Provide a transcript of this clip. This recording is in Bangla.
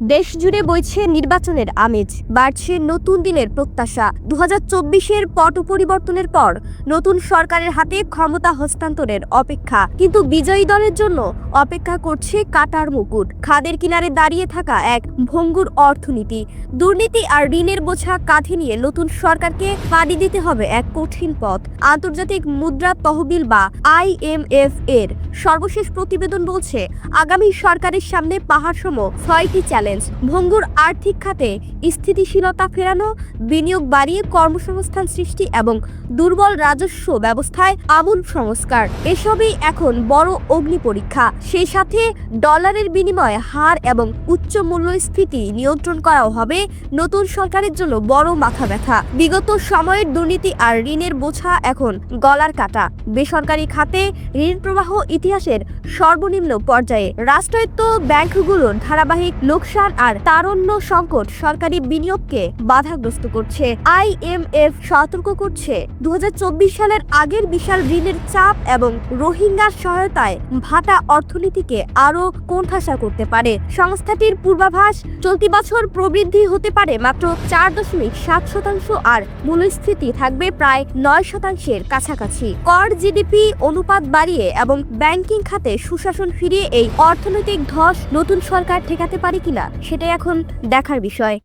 দেশ জুড়ে বইছে নির্বাচনের আমেজ, বাড়ছে নতুন দিনের প্রত্যাশা। দু হাজার পট পরিবর্তনের পর নতুন সরকারের হাতে ক্ষমতা হস্তান্তরের অপেক্ষা। কিন্তু বিজয়ী দলের জন্য অপেক্ষা করছে কাটার মুকুট। খাদের কিনারে দাঁড়িয়ে থাকা এক ভঙ্গুর অর্থনীতি। দুর্নীতি আর ঋণের বোঝা কাঁধে নিয়ে নতুন সরকারকে পাড়ি দিতে হবে এক কঠিন পথ। আন্তর্জাতিক মুদ্রা তহবিল বা আই আইএমএফ এর সর্বশেষ প্রতিবেদন বলছে, আগামী সরকারের সামনে পাহাড়সম ছয়টি চ্যালেঞ্জ ভঙ্গুর আর্থিক খাতে স্থিতিশীলতা ফেরানো, বিনিয়োগ বাড়িয়ে কর্মসংস্থান সৃষ্টি এবং দুর্বল রাজস্ব ব্যবস্থায় আমূল সংস্কার, এসবই এখন বড় অগ্নি পরীক্ষা। সেই সাথে ডলারের বিনিময়ে হার এবং উচ্চ মূল্যস্ফীতি নিয়ন্ত্রণ করাও হবে নতুন সরকারের জন্য বড় মাথা ব্যথা। বিগত সময়ের দুর্নীতি আর ঋণের বোঝা এখন গলার কাটা। বেসরকারি খাতে ঋণ প্রবাহ ইতিহাসের সর্বনিম্ন পর্যায়ে। রাষ্ট্রায়ত্ত ব্যাংকগুলোর ধারাবাহিক লোকসান আর তারণ্য সংকট সরকারি বিনিয়োগকে বাধাগ্রস্ত করছে। আইএমএফ সতর্ক করছে। দু হাজার চব্বিশ সালের আগের বিশাল ঋণের চাপ এবং রোহিঙ্গার সহায়তায় ভাটা অর্থনীতিকে আরও কোণঠাসা করতে পারে। সংস্থাটির পূর্বাভাস, চলতি বছর প্রবৃদ্ধি হতে পারে মাত্র চার দশমিক সাত শতাংশ আর মূল্যস্ফীতি থাকবে প্রায় নয় শতাংশের কাছাকাছি। কর জিডিপি অনুপাত বাড়িয়ে এবং ব্যাংকিং খাতে সুশাসন ফিরিয়ে এই অর্থনৈতিক ধস নতুন সরকার ঠেকাতে পারে কিনা সেটাই এখন দেখার বিষয়।